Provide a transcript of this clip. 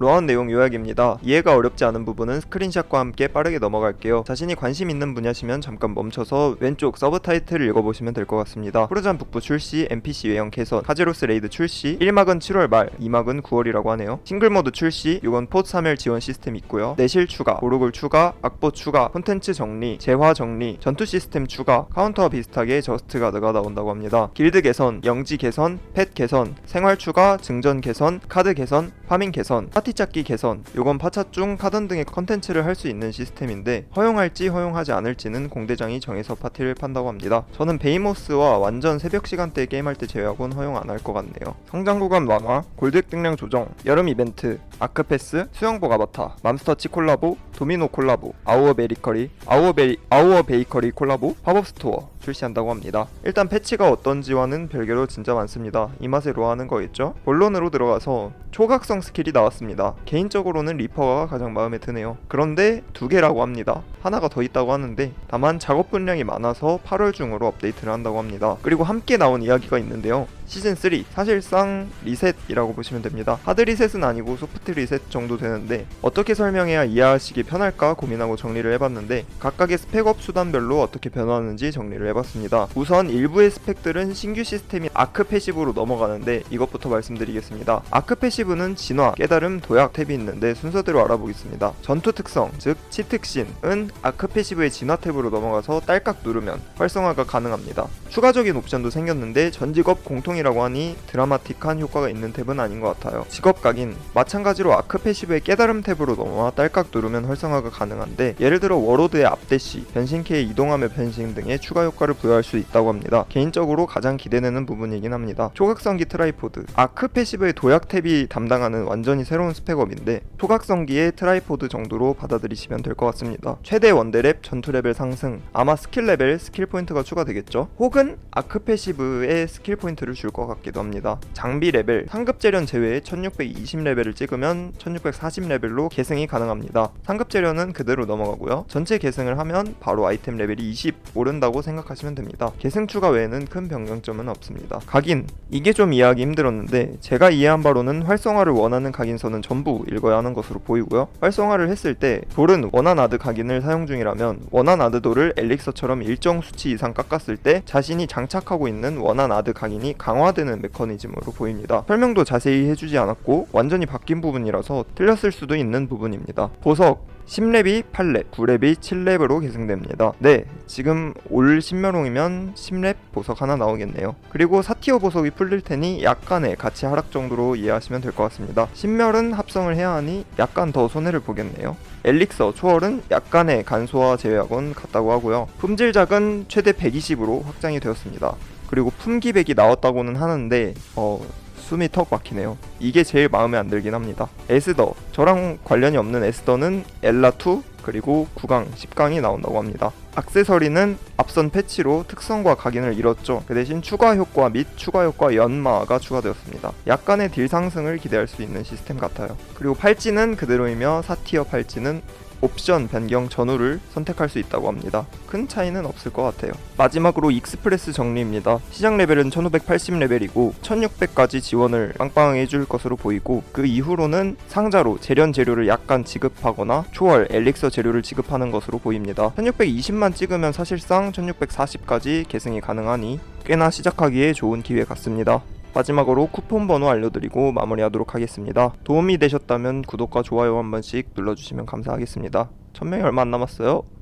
로한 내용 요약입니다. 이해가 어렵지 않은 부분은 스크린샷과 함께 빠르게 넘어갈게요. 자신이 관심 있는 분야시면 잠깐 멈춰서 왼쪽 서브 타이틀을 읽어보시면 될 것 같습니다. 후르잔 북부 출시, NPC 외형 개선, 카제로스 레이드 출시, 1막은 7월 말, 2막은 9월이라고 하네요. 싱글 모드 출시, 6원 포트 3일 지원 시스템 있고요. 내실 추가, 보르골 추가, 악보 추가, 콘텐츠 정리, 재화 정리, 전투 시스템 추가, 카운터와 비슷하게 저스트 가드가 나온다고 합니다. 길드 개선, 영지 개선, 펫 개선, 생활 추가, 증전 개선, 카드 개선, 파밍 개선, 파티 찾기 개선, 요건 파차중, 카던 등의 컨텐츠를 할 수 있는 시스템인데 허용할지 허용하지 않을지는 공대장이 정해서 파티를 판다고 합니다. 저는 베이모스와 완전 새벽 시간대 게임할 때 제외하고는 허용 안 할 것 같네요. 성장 구간 완화, 골드 획득량 조정, 여름 이벤트, 아크패스, 수영복 아바타, 맘스터치 콜라보, 도미노 콜라보, 아우어 베리커리, 아우어 베이 아우어 베이커리 콜라보, 팝업 스토어 출시한다고 합니다. 일단 패치가 어떤지와는 별개로 진짜 많습니다. 이 맛에 로하는 거겠죠? 본론으로 들어가서 초각성 스킬이 나왔습니다. 개인적으로는 리퍼가 가장 마음에 드네요. 그런데 두 개라고 합니다. 하나가 더 있다고 하는데 다만 작업 분량이 많아서 8월 중으로 업데이트를 한다고 합니다. 그리고 함께 나온 이야기가 있는데요. 시즌 3 사실상 리셋이라고 보시면 됩니다. 하드 리셋은 아니고 소프트 리셋 정도 되는데 어떻게 설명해야 이해하시기 편할까 고민하고 정리를 해봤는데 각각의 스펙업 수단별로 어떻게 변화하는지 정리를 해봤습니다. 우선 일부의 스펙들은 신규 시스템인 아크 패시브로 넘어가는데 이것부터 말씀드리겠습니다. 아크 패시브는 진화, 깨달음, 도약 탭이 있는데 순서대로 알아보겠습니다. 전투 특성, 즉 치특신은 아크 패시브의 진화 탭으로 넘어가서 딸깍 누르면 활성화가 가능합니다. 추가적인 옵션도 생겼는데 전 직업 공통이라고 하니 드라마틱한 효과가 있는 탭은 아닌 것 같아요. 직업 각인 마찬가지로 아크 패시브의 깨달음 탭으로 넘어와 딸깍 누르면 활성화가 가능한데 예를 들어 워로드의 앞대시, 변신키에 이동하며 변신 등의 추가 효과를 부여할 수 있다고 합니다. 개인적으로 가장 기대되는 부분이긴 합니다. 초각성기 트라이포드 아크 패시브의 도약 탭이 담당하는 완전히 새로운 스펙업인데 초각성기의 트라이포드 정도로 받아들이시면 될 것 같습니다. 최대 원대랩, 전투 레벨 상승, 아마 스킬 레벨, 스킬 포인트가 추가되겠죠. 혹은 아크 패시브의 스킬 포인트를 줄 것 같기도 합니다. 장비 레벨, 상급 재련 제외에 1620 레벨을 찍으면 1640 레벨로 계승이 가능합니다. 상급 재련은 그대로 넘어가고요. 전체 계승을 하면 바로 아이템 레벨이 20 오른다고 생각하시면 됩니다. 계승 추가 외에는 큰 변경점은 없습니다. 각인 이게 좀 이해하기 힘들었는데 제가 이해한 바로는 활성화를 원하는 각인서는 전부 읽어야 하는 것으로 보이고요. 활성화를 했을 때 돌은 원한 아드 각인을 사용 중이라면 원한 아드 돌을 엘릭서처럼 일정 수치 이상 깎았을 때 자신이 장착하고 있는 원한 아드 각인이 강화되는 메커니즘으로 보입니다. 설명도 자세히 해주지 않았고 완전히 바뀐 부분이라서 틀렸을 수도 있는 부분입니다. 보석 10렙이 8렙, 9렙이 7렙으로 계승됩니다. 네, 지금 올 신멸홍이면 10렙 보석 하나 나오겠네요. 그리고 사티어 보석이 풀릴 테니 약간의 가치 하락 정도로 이해하시면 될 것 같습니다. 신멸은 합성을 해야 하니 약간 더 손해를 보겠네요. 엘릭서, 초월은 약간의 간소화 제외하곤 같다고 하고요. 품질작은 최대 120으로 확장이 되었습니다. 그리고 품기백이 나왔다고는 하는데 어 숨이 턱 막히네요. 이게 제일 마음에 안 들긴 합니다. 에스더 저랑 관련이 없는 에스더는 엘라2 그리고 9강, 10강이 나온다고 합니다. 악세서리는 앞선 패치로 특성과 각인을 잃었죠. 그 대신 추가 효과 및 추가 효과 연마가 추가되었습니다. 약간의 딜 상승을 기대할 수 있는 시스템 같아요. 그리고 팔찌는 그대로이며 사티어 팔찌는 옵션 변경 전후를 선택할 수 있다고 합니다. 큰 차이는 없을 것 같아요. 마지막으로 익스프레스 정리입니다. 시장 레벨은 1580레벨이고 1600까지 지원을 빵빵하게 해줄 것으로 보이고 그 이후로는 상자로 재련 재료를 약간 지급하거나 초월 엘릭서 재료를 지급하는 것으로 보입니다. 1620만 찍으면 사실상 1640까지 계승이 가능하니 꽤나 시작하기에 좋은 기회 같습니다. 마지막으로 쿠폰 번호 알려드리고 마무리하도록 하겠습니다. 도움이 되셨다면 구독과 좋아요 한 번씩 눌러주시면 감사하겠습니다. 1000명이 얼마 안 남았어요.